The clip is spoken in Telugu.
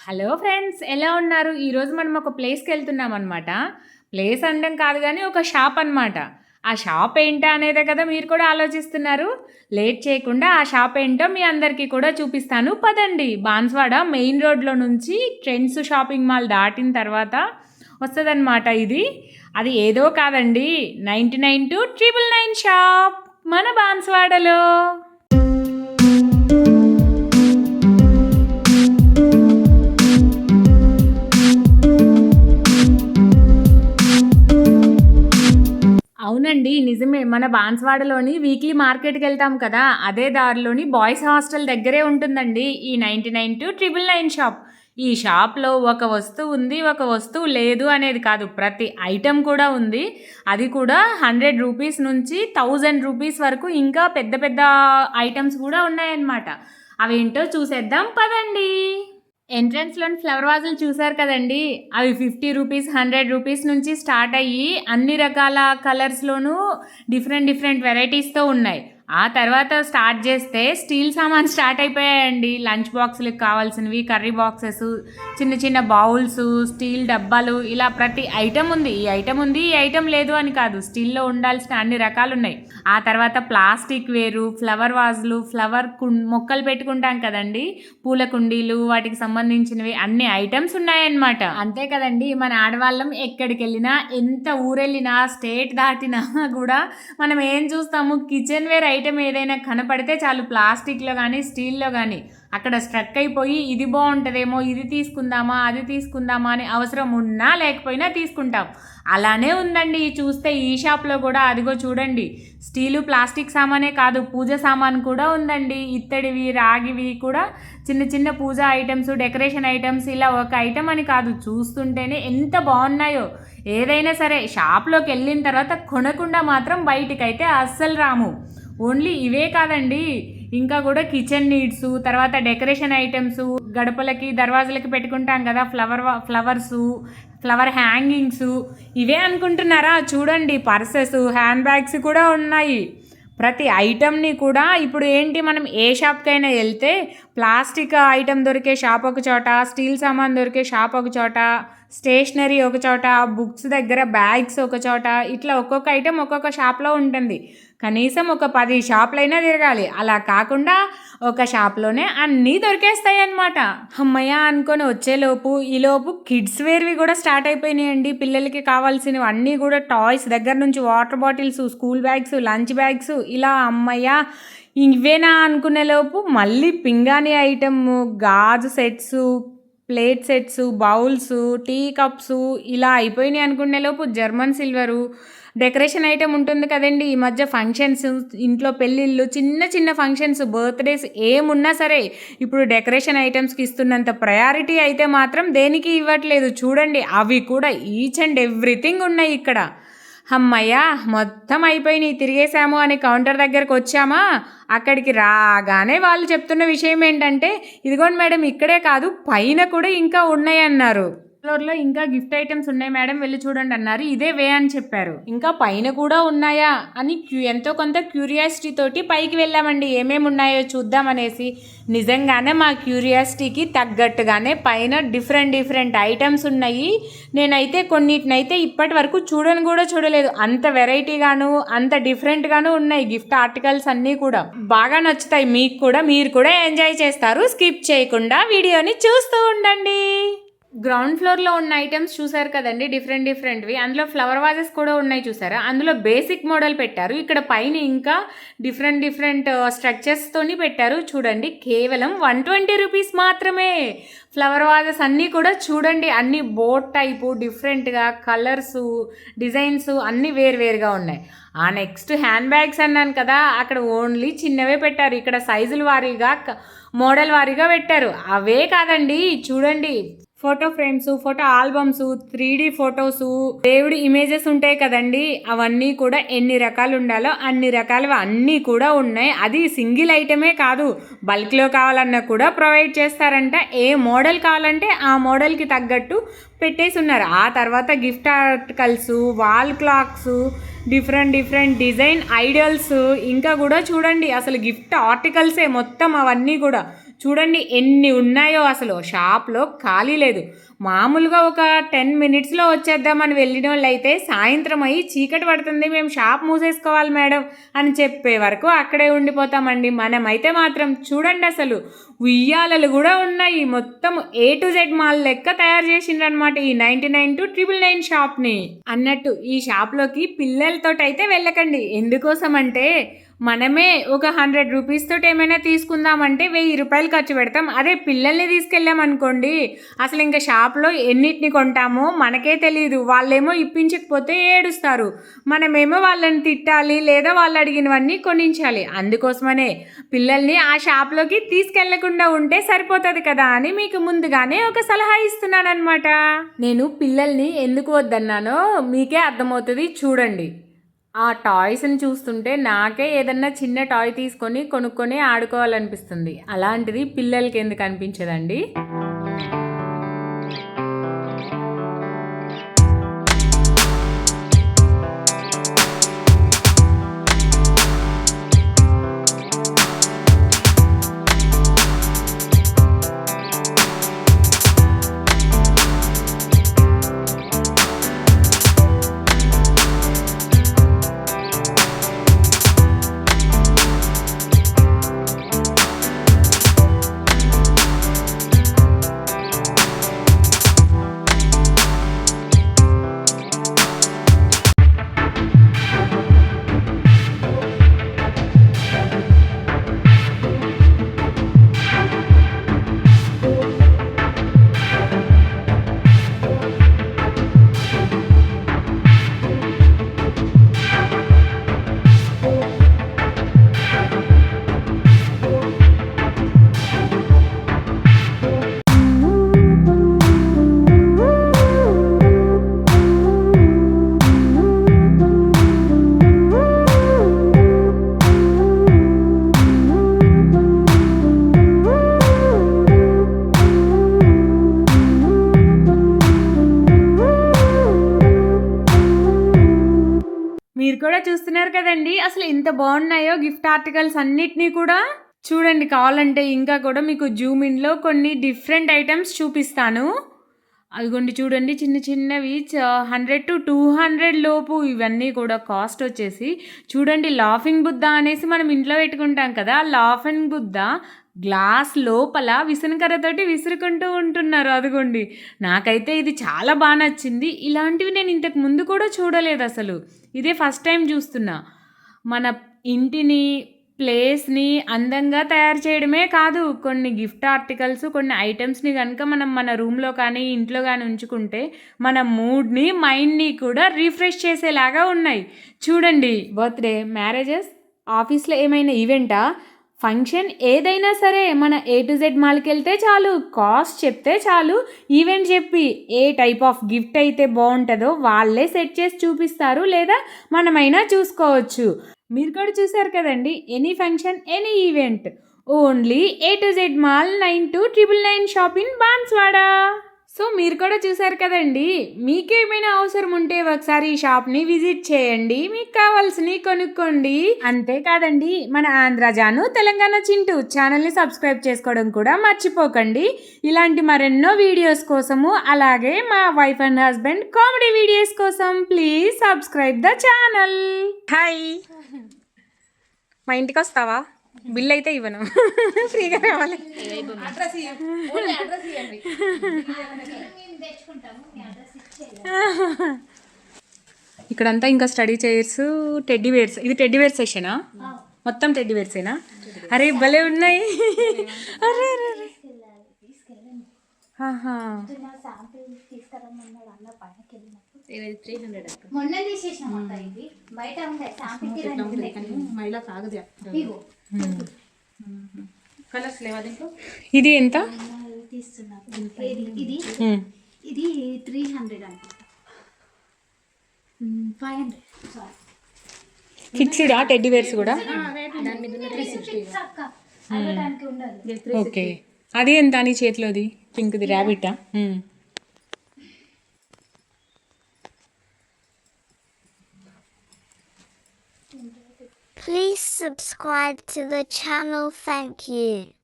హలో ఫ్రెండ్స్ ఎలా ఉన్నారు? ఈరోజు మనం ఒక ప్లేస్కి వెళ్తున్నాం అనమాట ప్లేస్ అనడం కాదు కానీ ఒక షాప్ అన్నమాట. ఆ షాప్ ఏంటా అనేదే కదా మీరు కూడా ఆలోచిస్తున్నారు. లేట్ చేయకుండా ఆ షాప్ ఏంటో మీ అందరికీ కూడా చూపిస్తాను. పదండి బాన్స్వాడ మెయిన్ రోడ్లో నుంచి ట్రెండ్స్ షాపింగ్ మాల్ దాటిన తర్వాత వస్తుందన్నమాట ఇది. అది ఏదో కాదండి ninety nine two triple nine shop మన బాన్స్వాడలో. అవునండి నిజమే. మన బాన్స్వాడలోని వీక్లీ మార్కెట్కి వెళ్తాం కదా అదే దారిలోని బాయ్స్ హాస్టల్ దగ్గరే ఉంటుందండి ఈ ninety nine two triple nine shop. ఈ షాప్లో ఒక వస్తువు ఉంది ఒక వస్తువు లేదు అనేది కాదు ప్రతి ఐటెం కూడా ఉంది. అది కూడా హండ్రెడ్ రూపీస్ నుంచి థౌజండ్ రూపీస్ వరకు ఇంకా పెద్ద పెద్ద ఐటమ్స్ కూడా ఉన్నాయన్నమాట. అవేంటో చూసేద్దాం పదండి. ఎంట్రన్స్లోని ఫ్లవర్ వాజులు చూసారు కదండి? అవి ఫిఫ్టీ రూపీస్ హండ్రెడ్ రూపీస్ నుంచి స్టార్ట్ అయ్యి అన్ని రకాల కలర్స్లోనూ డిఫరెంట్ డిఫరెంట్ వెరైటీస్తో ఉన్నాయి. ఆ తర్వాత స్టార్ట్ చేస్తే స్టీల్ సామాన్ స్టార్ట్ అయిపోయాయండి. లంచ్ బాక్సులకు కావాల్సినవి కర్రీ బాక్సెస్ చిన్న చిన్న బౌల్స్ స్టీల్ డబ్బాలు ఇలా ప్రతి ఐటెం ఉంది. ఈ ఐటెం ఉంది ఈ ఐటెం లేదు అని కాదు. స్టీల్లో ఉండాల్సిన అన్ని రకాలు ఉన్నాయి ఆ తర్వాత ప్లాస్టిక్ వేరు ఫ్లవర్ వాజులు ఫ్లవర్ కుం మొక్కలు పెట్టుకుంటాం కదండి. పూల కుండీలు వాటికి సంబంధించినవి అన్ని ఐటమ్స్ ఉన్నాయన్నమాట. అంతే కదండి మన ఆడవాళ్ళం ఎక్కడికి వెళ్ళినా ఎంత ఊరెళ్ళినా స్టేట్ దాటినా కూడా మనం ఏం చూస్తాము? కిచెన్ వేర్ ఐటెం ఏదైనా కనపడితే చాలు ప్లాస్టిక్లో కానీ స్టీల్లో కానీ అక్కడ స్ట్రక్ అయిపోయి ఇది బాగుంటుందేమో ఇది తీసుకుందామా అది తీసుకుందామా అని అవసరం ఉన్నా లేకపోయినా తీసుకుంటాం. అలానే ఉందండి. చూస్తే ఈ షాప్లో కూడా అదిగో చూడండి. స్టీలు ప్లాస్టిక్ సామానే కాదు పూజ సామాన్ కూడా ఉందండి. ఇత్తడివి రాగివి కూడా చిన్న చిన్న పూజ ఐటమ్స్ డెకరేషన్ ఐటమ్స్ ఇలా ఒక ఐటమ్ అని కాదు. చూస్తుంటేనే ఎంత బాగున్నాయో ఏదైనా సరే షాప్లోకి వెళ్ళిన తర్వాత కొనకుండా మాత్రం బయటికైతే అస్సలు రాము. ఓన్లీ ఇవే కాదండి. ఇంకా కూడా కిచెన్ నీడ్స్ తర్వాత డెకరేషన్ ఐటమ్స్ గడపలకి దర్వాజలకి పెట్టుకుంటాం కదా ఫ్లవర్ ఫ్లవర్స్ ఫ్లవర్ హ్యాంగింగ్స్ ఇవే అనుకుంటున్నారా? చూడండి పర్సెస్ హ్యాండ్ బ్యాగ్స్ కూడా ఉన్నాయి. ప్రతి ఐటమ్ని కూడా ఇప్పుడు ఏంటి మనం ఏ షాప్కైనా వెళ్తే ప్లాస్టిక్ ఐటమ్ దొరికే షాప్ ఒక చోట స్టీల్ సామాన్ దొరికే షాప్ ఒక చోట స్టేషనరీ ఒక చోట బుక్స్ దగ్గర బ్యాగ్స్ ఒక చోట ఇట్లా ఒక్కొక్క ఐటెం ఒక్కొక్క షాప్లో ఉంటుంది. కనీసం ఒక పది షాపులైనా తిరగాలి. అలా కాకుండా ఒక షాప్లోనే అన్నీ దొరికేస్తాయి అన్నమాట అమ్మయ్య అనుకొని వచ్చేలోపు ఈలోపు కిడ్స్ వేర్వి కూడా స్టార్ట్ అయిపోయినాయండి. పిల్లలకి కావాల్సినవి అన్నీ కూడా టాయ్స్ దగ్గర నుంచి water bottles school bags lunch bags ఇలా అమ్మయ్య ఇవేనా అనుకునే లోపు మళ్ళీ పింగాణి ఐటమ్ గాజు sets plate sets bowls tea cups ఇలా అయిపోయినాయి అనుకునే లోపు జర్మన్ సిల్వరు డెకరేషన్ ఐటెం ఉంటుంది కదండి. ఈ మధ్య ఫంక్షన్స్ ఇంట్లో పెళ్ళిళ్ళు చిన్న చిన్న ఫంక్షన్స్ బర్త్డేస్ ఏమున్నా సరే ఇప్పుడు డెకరేషన్ ఐటమ్స్కి ఇస్తున్నంత ప్రయారిటీ అయితే మాత్రం దేనికి ఇవ్వట్లేదు. చూడండి అవి కూడా ఈచ్ అండ్ ఎవ్రీథింగ్ ఉన్నాయి ఇక్కడ. అమ్మయ్యా మొత్తం అయిపోయినాయి. తిరిగేసాము అని కౌంటర్ దగ్గరకు వచ్చామా? అక్కడికి రాగానే వాళ్ళు చెప్తున్న విషయం ఏంటంటే ఇదిగోండి మేడం ఇక్కడే కాదు పైన కూడా ఇంకా ఉన్నాయి అన్నారు ఫ్లోర్లో ఇంకా గిఫ్ట్ ఐటమ్స్ ఉన్నాయి మేడం వెళ్ళి చూడండి అన్నారు. ఇదే వే అని చెప్పారు. ఇంకా పైన కూడా ఉన్నాయా? అని క్యూ ఎంతో కొంత క్యూరియాసిటీ తోటి పైకి వెళ్ళామండి. ఏమేమి ఉన్నాయో చూద్దామనేసి నిజంగానే మా క్యూరియాసిటీకి తగ్గట్టుగానే పైన డిఫరెంట్ డిఫరెంట్ ఐటమ్స్ ఉన్నాయి. నేనైతే కొన్నిటినైతే ఇప్పటి వరకు చూడని కూడా చూడలేదు. అంత వెరైటీగాను అంత డిఫరెంట్గాను ఉన్నాయి గిఫ్ట్ ఆర్టికల్స్ అన్నీ కూడా. బాగా నచ్చుతాయి. మీకు కూడా మీరు కూడా ఎంజాయ్ చేస్తారు. స్కిప్ చేయకుండా వీడియోని చూస్తూ ఉండండి. గ్రౌండ్ ఫ్లోర్లో ఉన్న ఐటమ్స్ చూసారు కదండి డిఫరెంట్ డిఫరెంట్వి అందులో ఫ్లవర్ వాజెస్ కూడా ఉన్నాయి చూసారా? అందులో బేసిక్ మోడల్ పెట్టారు. ఇక్కడ పైన ఇంకా డిఫరెంట్ డిఫరెంట్ స్ట్రక్చర్స్తోని పెట్టారు. చూడండి కేవలం వన్ ట్వంటీ రూపీస్ మాత్రమే. ఫ్లవర్ వాజెస్ అన్నీ కూడా చూడండి అన్ని బోట్ టైపు డిఫరెంట్గా కలర్స్ డిజైన్స్ అన్నీ వేరువేరుగా ఉన్నాయి. ఆ నెక్స్ట్ హ్యాండ్ బ్యాగ్స్ అన్నాను కదా అక్కడ ఓన్లీ చిన్నవే పెట్టారు. ఇక్కడ సైజుల వారీగా మోడల్ వారీగా పెట్టారు. అవే కాదండి చూడండి. Photo frames photo albums three D photos దేవుడి ఇమేజెస్ ఉంటాయి కదండి. అవన్నీ కూడా ఎన్ని రకాలు ఉండాలో అన్ని రకాలు అన్నీ కూడా ఉన్నాయి. అది సింగిల్ ఐటమే కాదు. బల్క్లో కావాలన్నా కూడా ప్రొవైడ్ చేస్తారంట. ఏ మోడల్ కావాలంటే ఆ మోడల్కి తగ్గట్టు పెట్టేసి ఉన్నారు ఆ తర్వాత gift articles wall clocks different different design ideals ఇంకా కూడా చూడండి. అసలు గిఫ్ట్ ఆర్టికల్సే మొత్తం అవన్నీ కూడా. చూడండి ఎన్ని ఉన్నాయో అసలు. షాప్లో ఖాళీ లేదు. మామూలుగా ఒక టెన్ మినిట్స్లో వచ్చేద్దామని వెళ్ళిన వాళ్ళు అయితే సాయంత్రం అయ్యి చీకటి పడుతుంది మేము షాప్ మూసేసుకోవాలి మేడం అని చెప్పే వరకు అక్కడే ఉండిపోతామండి. మనమైతే మాత్రం చూడండి అసలు ఉయ్యాలలు కూడా ఉన్నాయి. మొత్తం ఏ టు జెడ్ మాల్ లెక్క తయారు చేసిండ్రనమాట ఈ ninety nine to triple nine షాప్ని. అన్నట్టు ఈ షాప్లోకి పిల్లలతో అయితే వెళ్ళకండి. ఎందుకోసం అంటే మనమే ఒక హండ్రెడ్ రూపీస్ తోటి ఏమైనా తీసుకుందామంటే వెయ్యి రూపాయలు ఖర్చు పెడతాం. అదే పిల్లల్ని తీసుకెళ్ళాం అనుకోండి అసలు ఇంకా షాప్లో ఎన్నిటిని కొంటామో మనకే తెలియదు వాళ్ళేమో ఇప్పించకపోతే ఏడుస్తారు. మనమేమో వాళ్ళని తిట్టాలి లేదా వాళ్ళు అడిగినవన్నీ కొనించాలి. అందుకోసమనే పిల్లల్ని ఆ షాప్లోకి తీసుకెళ్ళకుండా ఉంటే సరిపోతుంది కదా అని మీకు ముందుగానే ఒక సలహా ఇస్తున్నాను అనమాట నేను పిల్లల్ని ఎందుకు వద్దన్నానో మీకే అర్థమవుతుంది చూడండి. ఆ టాయ్స్ని చూస్తుంటే నాకే ఏదన్నా చిన్న టాయ్ తీసుకొని కొనుక్కొని ఆడుకోవాలనిపిస్తుంది. అలాంటిది పిల్లలకి ఎందుకు అనిపించదండి? అసలు ఎంత బాగున్నాయో గిఫ్ట్ ఆర్టికల్స్ అన్నిటినీ కూడా చూడండి కావాలంటే ఇంకా కూడా మీకు జూమ్ ఇన్లో కొన్ని డిఫరెంట్ ఐటమ్స్ చూపిస్తాను. అదిగోండి చూడండి చిన్న చిన్నవి హండ్రెడ్ టు టూ హండ్రెడ్ లోపు ఇవన్నీ కూడా కాస్ట్ వచ్చేసి చూడండి లాఫింగ్ బుద్ధ అనేసి మనం ఇంట్లో పెట్టుకుంటాం కదా లాఫింగ్ బుద్ధ గ్లాస్ లోపల విసనకర్రతోటి విసురుకుంటూ ఉంటున్నారు. అదిగోండి నాకైతే ఇది చాలా బాగా నచ్చింది. ఇలాంటివి నేను ఇంతకు ముందు కూడా చూడలేదు అసలు. ఇదే ఫస్ట్ టైం చూస్తున్నా. మన ఇంటిని ప్లేస్ని అందంగా తయారు చేయడమే కాదు. కొన్ని గిఫ్ట్ ఆర్టికల్స్ కొన్ని ఐటమ్స్ని కనుక మనం మన రూమ్లో కానీ ఇంట్లో కానీ ఉంచుకుంటే మన మూడ్ని మైండ్ని కూడా రీఫ్రెష్ చేసేలాగా ఉన్నాయి. చూడండి బర్త్డే మ్యారేజెస్ ఆఫీస్లో ఏమైనా ఈవెంటా? ఫంక్షన్ ఏదైనా సరే మన ఏ టు జెడ్ మాల్కి వెళ్తే చాలు కాస్ట్ చెప్తే చాలు ఈవెంట్ చెప్పి ఏ టైప్ ఆఫ్ గిఫ్ట్ అయితే బాగుంటుందో వాళ్ళే సెట్ చేసి చూపిస్తారు లేదా మనమైనా చూసుకోవచ్చు. మీరు కూడా చూసారు కదండి any function any event only A to Z mall nine to triple nine shop in Banswada so మీరు కూడా చూసారు కదండి. మీకేమైనా అవసరం ఉంటే ఒకసారి ఈ షాప్ని విజిట్ చేయండి. మీకు కావాల్సినవి కొనుక్కోండి. అంతేకాదండి మన ఆంధ్రజాను తెలంగాణ చింటూ ఛానల్ని సబ్స్క్రైబ్ చేసుకోవడం కూడా మర్చిపోకండి. ఇలాంటి మరెన్నో వీడియోస్ కోసము అలాగే మా wife and husband comedy videos కోసం please subscribe the channel. Hi. మా ఇంటికి వస్తావా? బిల్ అయితే ఇవ్వను. ఫ్రీగా రావాలి ఇక్కడంతా ఇంకా స్టడీ చైర్స్ టెడ్డీ వేర్స్. ఇది టెడ్డీ వేర్ సెషనా? మొత్తం టెడ్డీ వేర్సేనా? అరే భలే ఉన్నాయి. అరే అరే అరే. మొన్న తీసేసినాం ఇది. బయట ఉండే శాంపిల్కి రెండు ఉన్నాయి. ఇగో. కలర్స్ లేవా దీంట్లో? ఇది ఎంత? ఇది త్రీ హండ్రెడ్ అనుకుంటా ఫైవ్ హండ్రెడ్ సారీ ఫిక్స్డా టెడ్డీ వేర్స్ కూడా? ఓకే అది ఎంత? నీ చేతిలోది? పింక్ది ర్యాబిటా Please subscribe to the channel. Thank you.